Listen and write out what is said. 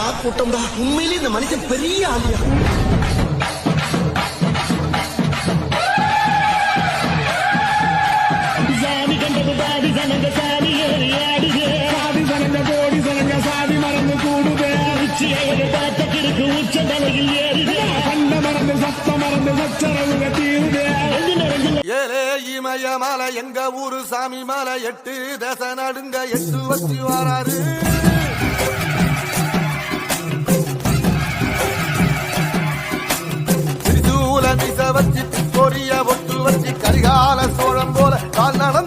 சரியான கூட்டம் தான் உண்மையிலேயே இந்த மனுஷன் பெரிய ஆளியா? சாமி கண்டது பாடி சனங்க சாமி ஏறி ஆடுது. சாதி சனங்க கோடி சனங்க சாதி மறந்து கூடுதே. உச்சி அழகு பார்த்த கிறுக்கு உச்ச தலையில் ஏறுது. கண்ட மறந்து சத்த மறந்து சச்சரவுக தீருதே. எங்கு நிறைஞ்சு ஏலே இமய மலை எங்க ஊரு சாமி மலை எட்டு தேச நடுங்க எட்டு வச்சு வராரு. வச்சு பொரிய ஒட்டு வச்சு கரிகால சோழம் போல கால் நட